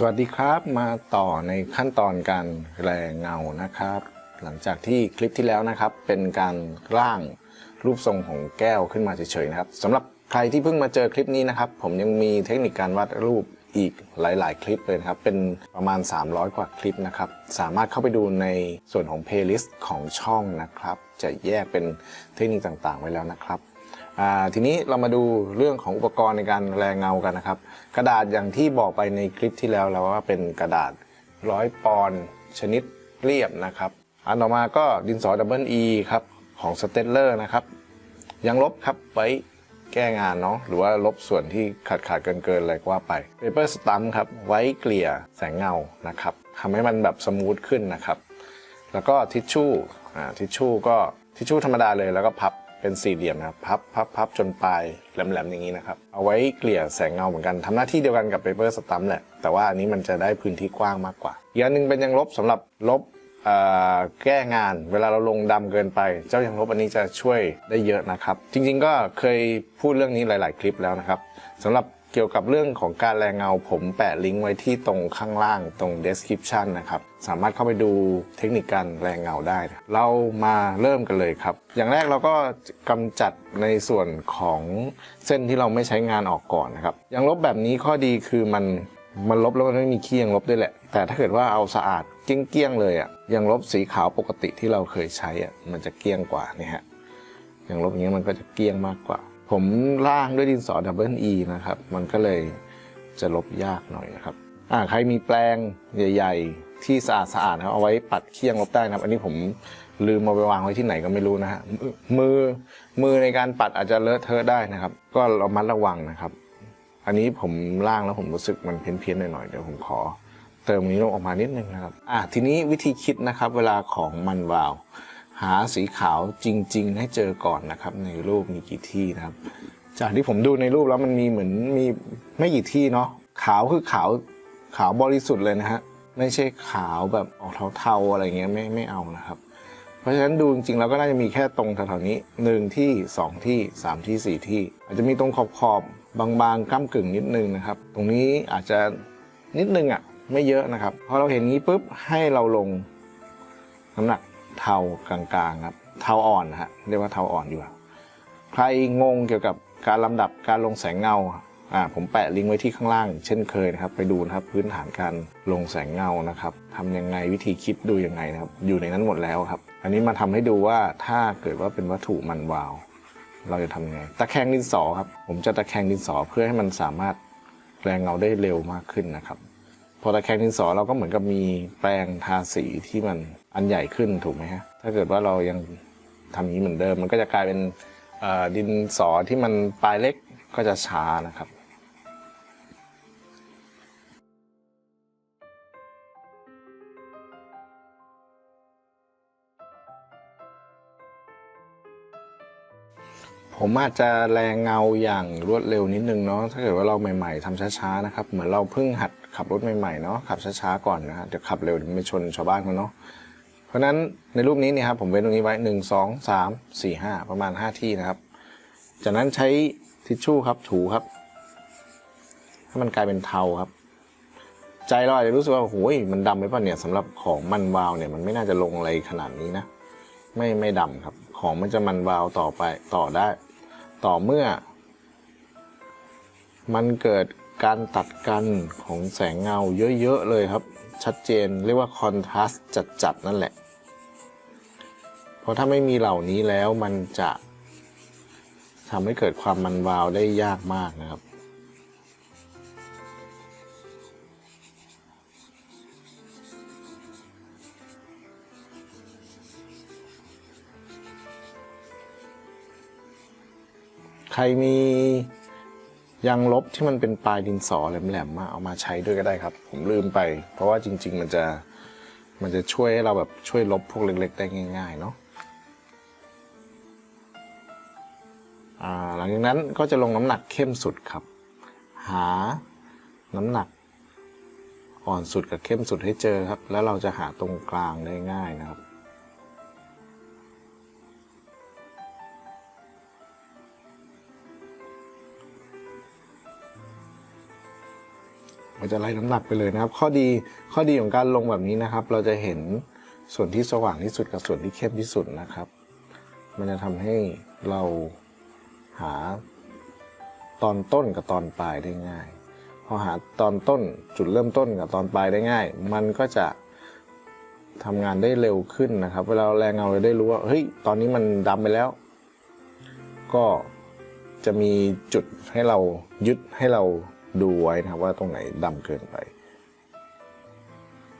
สวัสดีครับมาต่อในขั้นตอนการแรงเงานะครับ หลังจากที่คลิปที่แล้วนะครับ เป็นการร่างรูปทรงของแก้วขึ้นมาเฉยๆนะครับสำหรับใครที่เพิ่งมาเจอคลิปนี้นะครับ ผมยังมีเทคนิคการวาดรูปอีกหลาย ๆ คลิปเลยนะครับ เป็นประมาณ 300 กว่าคลิปนะครับ สามารถเข้าไปดูในส่วนของเพลย์ลิสต์ของช่องนะครับ จะแยกเป็นเทคนิคต่างๆ ไว้แล้วนะครับ ทีนี้เรามาดูเรื่องของอุปกรณ์ในการแรงเงากันนะครับ กระดาษอย่างที่บอกไปในคลิปที่แล้วแล้วว่าเป็นกระดาษร้อยปอนชนิดเรียบนะครับ อันต่อมาก็ดินสอ Double E ครับของสเตตเลอร์นะครับ ยังลบครับไว้แก้งานเนาะหรือว่าลบส่วนที่ขาดขาดเกินเกินอะไรก็ว่าไป Paper Stamp ครับไว้เกลี่ยแสงเงานะครับทำให้มันแบบสมูทขึ้นนะครับ แล้วก็ทิชชู่อ่าทิชชู่ก็ทิชชู่ธรรมดาเลยแล้วก็พับ เป็นสี่เหลี่ยมนะครับ พับพับพับจนปลายแหลมๆอย่างนี้นะครับ เอาไว้เกลี่ยแสงเงาเหมือนกันทำหน้าที่เดียวกันกับเปเปอร์สตัมแหละ แต่ว่าอันนี้มันจะได้พื้นที่กว้างมากกว่าอีกอันหนึงเป็นยางลบสำหรับลบแก้งานเวลาเราลงดำเกินไป เจ้ายางลบอันนี้จะช่วยได้เยอะนะครับ จริงๆก็เคยพูดเรื่องนี้หลาย ๆ คลิปแล้วนะครับสำหรับ เกี่ยวกับเรื่องของการแรงเงาผมแปะลิงก์ไว้ที่ตรงข้างล่างตรง description นะครับ สามารถเข้าไปดูเทคนิคการแรงเงาได้ เรามาเริ่มกันเลยครับ อย่างแรกเราก็กำจัดในส่วนของเส้นที่เราไม่ใช้งานออกก่อนนะครับยางลบแบบนี้ข้อดีคือมันมันลบแล้วมันไม่มีขี้ยางลบด้วยแหละ แต่ถ้าเกิดว่าเอาสะอาดเกี้ยงๆเลยอะยางลบสีขาวปกติที่เราเคยใช้อะมันจะเกี้ยงกว่านี่ฮะยางลบอย่างเงี้ยมันก็จะเกี้ยงมากกว่า ผมล่างด้วยดินสอ Double E นะครับ มันก็เลยจะลบยากหน่อยนะครับอ่าใครมีแปรงใหญ่ ๆ ที่สะอาดสะอาดนะเอาไว้ปัดเคี่ยงลบได้นะครับ อันนี้ผมลืมมาไปวางไว้ที่ไหนก็ไม่รู้นะฮะมือมือในการปัดอาจจะเลอะเทอะได้นะครับ ก็เรามัดระวังนะครับ อันนี้ผมล่างแล้วผมรู้สึกมันเพี้ยนๆหน่อยๆเดี๋ยวผมขอ เติมนี้ลงออกมานิดนึงนะครับอะทีนี้วิธีคิดนะครับ เวลาของมันวาว หาสีขาวจริง ๆ ให้เจอก่อนนะครับ ในรูปมีกี่ที่นะครับ จากที่ผมดูในรูปแล้วมันมีเหมือนมีไม่กี่ที่เนาะขาวคือขาวขาวบริสุทธิ์เลยนะฮะไม่ใช่ขาวแบบออกเทาๆอะไรเงี้ยไม่ไม่เอานะครับ เพราะฉะนั้นดูจริงๆแล้วก็น่าจะมีแค่ตรงแถวๆนี้หนึ่งที่สองที่สามที่สี่ที่ อาจจะมีตรงขอบๆบบางๆก้ากึ่งนิดนึงนะครับ ตรงนี้อาจจะนิดนึงอะไม่เยอะนะครับพอเราเห็นนี้ปุ๊บให้เราลงน้ำหนัก เทากลางๆครับ เทาอ่อนนะฮะเรียกว่าเทาอ่อนอยู่าใครงงเกี่ยวกับการลำดับการลงแสงเงาอ่าผมแปะลิงก์ไว้ที่ข้างล่างเช่นเคยนะครับ ไปดูนะครับพื้นฐานการลงแสงเงานะครับทำยังไงวิธีคิดดูยังไงนะครับ อยู่ในนั้นหมดแล้วครับ อันนี้มาทำให้ดูว่าถ้าเกิดว่าเป็นวัตถุมันวาว เราจะทำยังไงตะแคงดินสอครับ ผมจะตะแคงดินสอเพื่อให้มันสามารถแรงเงาได้เร็วมากขึ้นนะครับ พอตะแคงดินสอเราก็เหมือนกับมีแปรงทาสีที่มัน อันใหญ่ขึ้นถูกไหมฮะถ้าเกิดว่าเรายังทำอย่างนี้เหมือนเดิม มันก็จะกลายเป็นดินสอที่มันปลายเล็กก็จะช้านะครับผมอาจจะแรงเงาอย่างรวดเร็วนิดนึงเนาะถ้าเกิดว่าเราใหม่ๆทำช้าๆนะครับ เหมือนเราเพิ่งหัดขับรถใหม่ๆเนาะขับช้าๆก่อนนะฮะเดี๋ยวขับเร็วเดี๋ยวไปชนชาวบ้านเขาเนาะ เพราะฉะนั้นในรูปนี้เนี่ยครับผมเว้นตรงนี้ไว้หนึ่งสองสามสี่ห้าประมาณห้าที่นะครับ จากนั้นใช้ทิชชู่ครับถูครับให้มันกลายเป็นเทาครับ ใจเราอาจจะรู้สึกว่าโอ้ยมันดำไปป่ะเนี่ยสำหรับของมันวาวเนี่ยมันไม่น่าจะลงอะไรขนาดนี้นะ ไม่ไม่ดำครับ ของมันจะมันวาวต่อไปต่อได้ ต่อเมื่อ มันเกิด การตัดกันของแสงเงาเยอะ ๆ เลยครับ ชัดเจนเรียกว่าคอนทราสต์จัด ๆ นั่นแหละ เพราะถ้าไม่มีเหล่านี้แล้วมันจะทำให้เกิดความมันวาวได้ยากมากนะครับ ใครมี ยางลบที่มันเป็นปลายดินสอแหลมๆมาเอามาใช้ด้วยก็ได้ครับ ผมลืมไป เพราะว่าจริง ๆ มันจะมันจะช่วยให้เราแบบช่วยลบพวกเล็ก ๆ ได้ง่าย ๆ เนาะหลังจากนั้นก็จะลงน้ำหนักเข้มสุดครับ หาน้ำหนักอ่อนสุดกับเข้มสุดให้เจอครับ แล้วเราจะหาตรงกลางได้ง่ายนะครับ มันจะไล่น้ำหนักไปเลยนะครับ ข้อดีข้อดีของการลงแบบนี้นะครับ เราจะเห็นส่วนที่สว่างที่สุดกับส่วนที่เข้มที่สุดนะครับ มันจะทำให้เราหาตอนต้นกับตอนปลายได้ง่าย พอหาตอนต้นจุดเริ่มต้นกับตอนปลายได้ง่าย มันก็จะทำงานได้เร็วขึ้นนะครับ เวลาแรงเงาเราได้รู้ว่าเฮ้ยตอนนี้มันดำไปแล้ว ก็จะมีจุดให้เรายึดให้เรา ดูไว้นะครับว่าตรงไหนดำเกินไป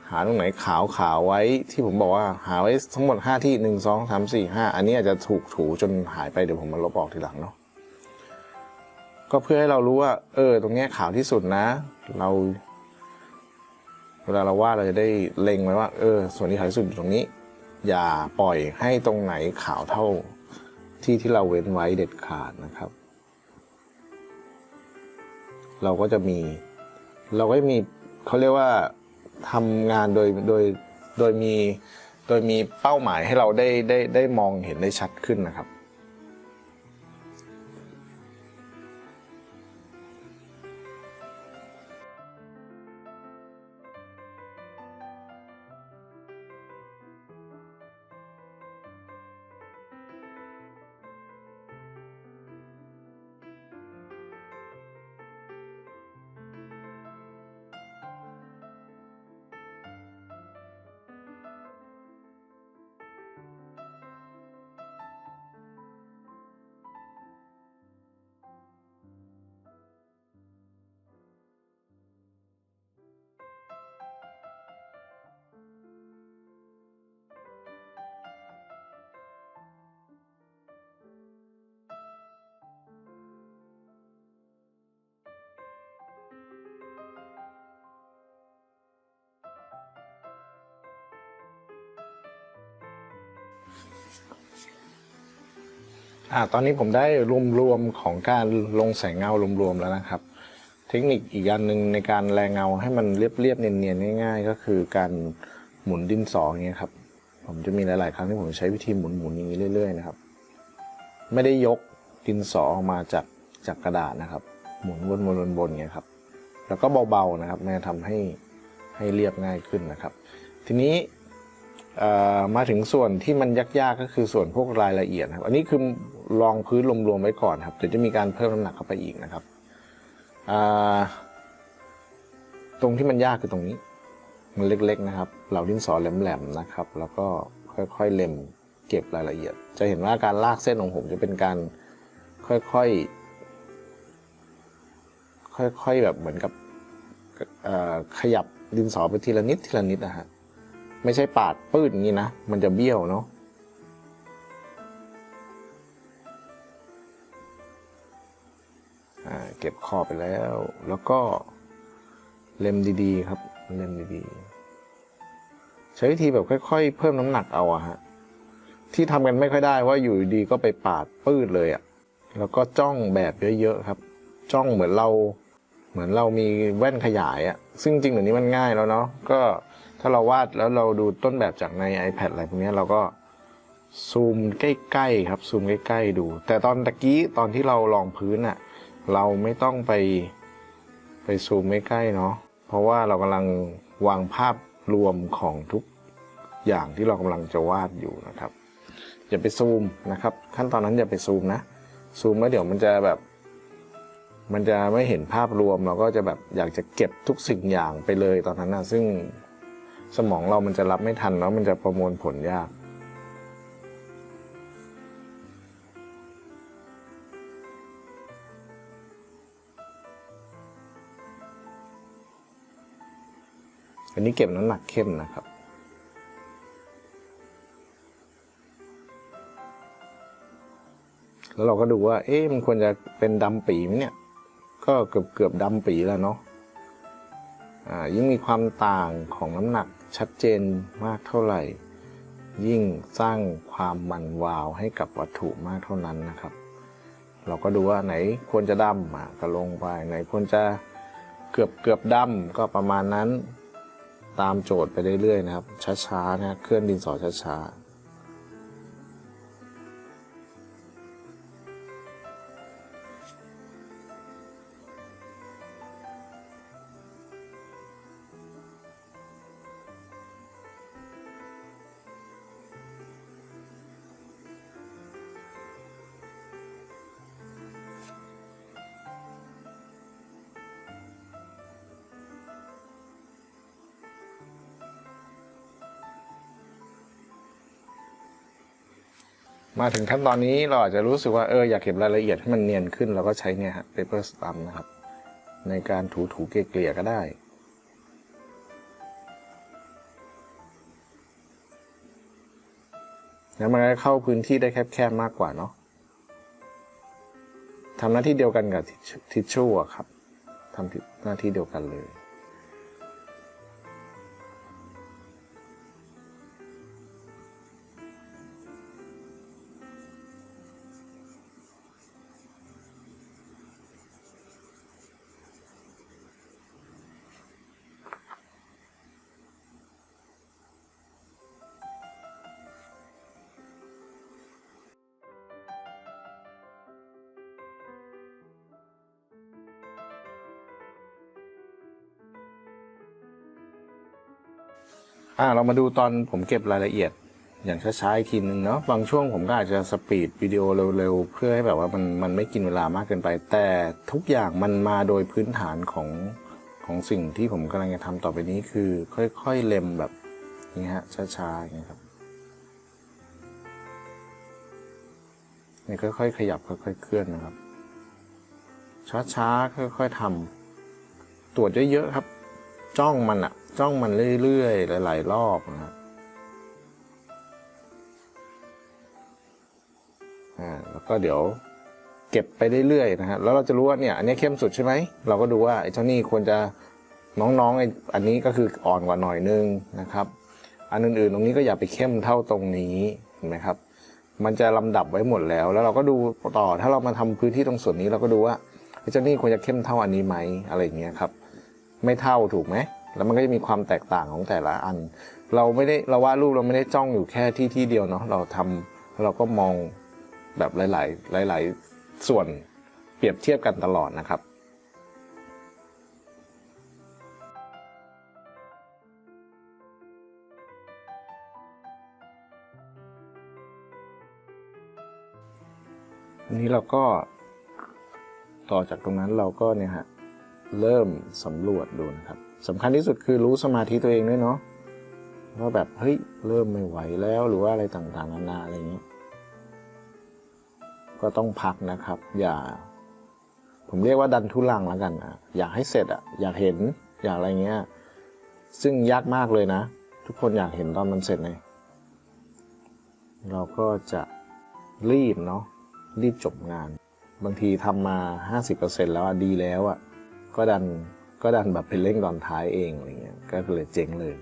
หาตรงไหนขาวขาวไว้ที่ผมบอกว่าหาไว้ทั้งหมด 5 ที่ 1 2 3 4 5 อันนี้อาจจะถูกถูจนหายไปเดี๋ยวผมมาลบออกทีหลังเนาะก็เพื่อให้เรารู้ว่า เออ ตรงนี้ขาวที่สุดนะ เรา เวลาเราวาดเราจะได้เล็งไว้ว่า เออ ส่วนที่ขาวที่สุดอยู่ตรงนี้ อย่าปล่อยให้ตรงไหนขาวเท่าที่ที่เราเว้นไว้เด็ดขาดนะครับ เราก็จะมี เราก็มีเขาเรียกว่าทำงานโดยโดยโดยมีโดยมีเป้าหมายให้เราได้ได้ได้มองเห็นได้ชัดขึ้นนะครับ อ่าตอนนี้ผมได้รวมๆของการลงแสงเงารวมๆแล้วนะครับ เทคนิคอีกอันหนึ่งในการแรงเงาให้มันเรียบๆเนียนๆง่าย ๆ ก็คือการหมุนดินสออย่างเงี้ยครับ ผมจะมีหลาย ๆ ครั้งที่ผมใช้วิธีหมุนๆอย่างนี้เรื่อย ๆ นะครับ ไม่ได้ยกดินสอออกมาจากจากกระดาษนะครับ หมุนวนๆๆๆอย่างเงี้ยครับ แล้วก็เบาๆนะครับมันจะทำให้ให้เรียบง่ายขึ้นนะครับ ทีนี้มาถึงส่วนที่มันยากๆก็คือส่วนพวกรายละเอียดครับ อันนี้คือ ลองพื้นรวมๆไว้ก่อนครับเดี๋ยวจะมีการเพิ่มน้ำหนักเข้าไปอีกนะครับตรงที่มันยากคือตรงนี้ มันเล็กๆนะครับ เหล่าดินสอแหลมๆนะครับ แล้วก็ค่อยๆเล็มเก็บรายละเอียด จะเห็นว่าการลากเส้นของผมจะเป็นการค่อยๆ ค่อยๆแบบเหมือนกับขยับดินสอไปทีละนิดทีละนิดนะฮะ ไม่ใช่ปาดปื้ดอย่างนี้นะ มันจะเบี้ยวเนาะ เก็บคอไปแล้ว แล้วก็เล็มดีๆ ครับเล็มดีๆ ใช้วิธีแบบค่อย ๆ เพิ่มน้ำหนักเอาอะฮะที่ทำกันไม่ค่อยได้ว่าอยู่ดีก็ไปปาดปื้ดเลยอะแล้วก็จ้องแบบเยอะๆครับ จ้องเหมือนเราเหมือนเรามีแว่นขยายอะซึ่งจริงเดี๋ยวนี้มันง่ายแล้วเนาะก็ถ้าเราวาดแล้วเราดูต้นแบบจากใน iPad อะไรพวกนี้เราก็ซูมใกล้ๆครับซูมใกล้ๆดู แต่ตอนตะกี้ตอนที่เราลองพื้นอะ เราไม่ต้องไปไปซูมใกล้เนาะเพราะว่าเรากำลังวางภาพรวมของทุกอย่างที่เรากำลังจะวาดอยู่นะครับอย่าไปซูมนะครับ ขั้นตอนนั้นอย่าไปซูมนะ ซูมแล้วเดี๋ยวมันจะแบบ มันจะไม่เห็นภาพรวมเราก็จะแบบอยากจะเก็บทุกสิ่งอย่างไปเลยตอนนั้นนะซึ่งสมองเรามันจะรับไม่ทันแล้วมันจะประมวลผลยาก อันนี้เก็บน้ำหนักเข้มนะครับ แล้วเราก็ดูว่า เอ๊ะมันควรจะเป็นดำปีไหมเนี่ย ก็เกือบเกือบดำปีแล้วเนาะอ่ายิ่งมีความต่างของน้ำหนักชัดเจนมากเท่าไหร่ ยิ่งสร้างความมันวาวให้กับวัตถุมากเท่านั้นนะครับ เราก็ดูว่าไหนควรจะดำอะก็ลงไป ไหนควรจะเกือบเกือบดำก็ประมาณนั้น ตามโจทย์ไปเรื่อยๆนะครับ ช้าๆนะเคลื่อนดินสอช้าๆ มาถึงขั้นตอนนี้เราอาจจะรู้สึกว่าเอออยากเก็บรายละเอียดให้มันเนียนขึ้นเราก็ใช้เนี่ยฮะ paper stump นะครับ ในการถูถูเกลี่ยก็ได้ แล้วมันก็เข้าพื้นที่ได้แคบๆมากกว่าเนาะทำหน้าที่เดียวกันกับทิชชู่อะครับทำหน้าที่เดียวกันเลย อ่าเรามาดูตอนผมเก็บรายละเอียดอย่างช้าๆอีกทีนึงเนาะบางช่วงผมก็อาจจะสปีดวิดีโอเร็วๆ เพื่อให้แบบว่ามันมันไม่กินเวลามากเกินไป แต่ทุกอย่างมันมาโดยพื้นฐานของของสิ่งที่ผมกำลังจะทำต่อไปนี้คือ ค่อยๆเล็มแบบนี้ฮะช้าๆอย่างนี้ครับนี่ค่อยๆขยับค่อยๆเคลื่อนนะครับ ช้าๆค่อยๆทำตรวจเยอะๆครับ จ้องมันอะ จ้องมันเรื่อยๆ หลาย ๆ รอบนะอ่าแล้วก็เดี๋ยวเก็บไปเรื่อยๆนะฮะแล้วเราจะรู้ว่าเนี่ยอันนี้เข้มสุดใช่ไหมเราก็ดูว่าไอ้เจ้านี่ควรจะน้องๆไอ้อันนี้ก็คืออ่อนกว่าหน่อยนึงนะครับ อันอื่นๆ ตรงนี้ก็อย่าไปเข้มเท่าตรงนี้เห็นไหมครับ มันจะลำดับไว้หมดแล้ว แล้วเราก็ดูต่อถ้าเรามาทำพื้นที่ตรงส่วนนี้เราก็ดูว่าไอ้เจ้านี่ควรจะเข้มเท่าอันนี้ไหมอะไรอย่างเงี้ยครับ ไม่เท่าถูกไหม แล้วมันก็จะมีความแตกต่างของแต่ละอัน เราไม่ได้เราวาดรูปเราไม่ได้จ้องอยู่แค่ที่ที่เดียวเนาะเราทำเราก็มองแบบหลาย ๆ หลาย ๆ ส่วนเปรียบเทียบกันตลอดนะครับอันนี้เราก็ต่อจากตรงนั้นเราก็เนี่ยฮะเริ่มสำรวจดูนะครับ สำคัญที่สุดคือรู้สมาธิตัวเองด้วยเนาะว่าแบบเฮ้ยเริ่มไม่ไหวแล้วหรือว่าอะไรต่างๆนานาอะไรเงี้ยก็ต้องพักนะครับ อย่า ผมเรียกว่าดันทุลังแล้วกันนะอยากให้เสร็จอะอยากเห็นอยากอะไรเงี้ย ซึ่งยากมากเลยนะ ทุกคนอยากเห็นตอนมันเสร็จเลยเราก็จะรีบเนาะรีบจบงาน บางทีทำมา 50%แล้วอะดีแล้วอะก็ดัน ก็ดันแบบเป็นเร่งตอนท้ายเองอะไรเงี้ยก็เลยเจ๊งเลย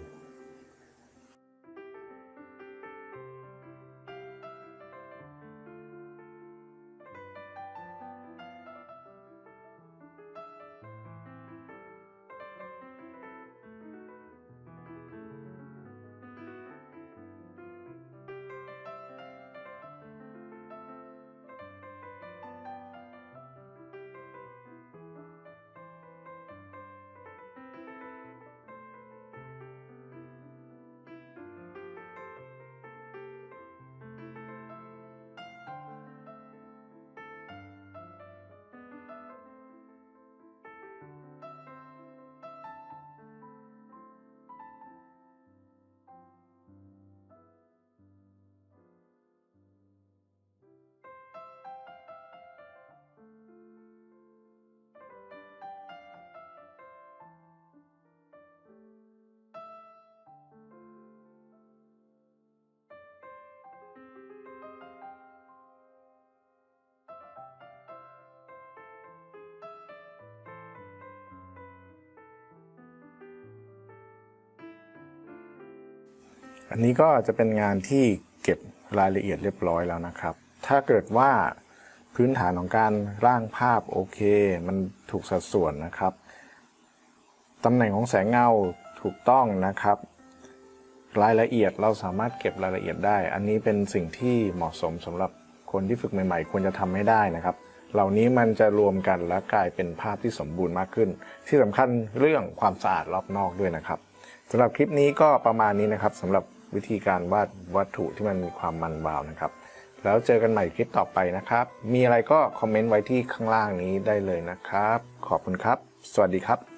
อันนี้ก็จะเป็นงานที่เก็บรายละเอียดเรียบร้อยแล้วนะครับ ถ้าเกิดว่าพื้นฐานของการร่างภาพโอเค มันถูกสัดส่วนนะครับตำแหน่งของแสงเงาถูกต้องนะครับ รายละเอียดเราสามารถเก็บรายละเอียดได้ อันนี้เป็นสิ่งที่เหมาะสมสำหรับคนที่ฝึกใหม่ๆ ควรจะทำให้ได้นะครับ เหล่านี้มันจะรวมกันและกลายเป็นภาพที่สมบูรณ์มากขึ้น ที่สำคัญเรื่องความสะอาดรอบนอกด้วยนะครับสำหรับคลิปนี้ก็ประมาณนี้นะครับสำหรับ วิธีการวาดวัตถุที่มันมีความมันวาวนะครับ แล้วเจอกันใหม่คลิปต่อไปนะครับ มีอะไรก็คอมเมนต์ไว้ที่ข้างล่างนี้ได้เลยนะครับ ขอบคุณครับ สวัสดีครับ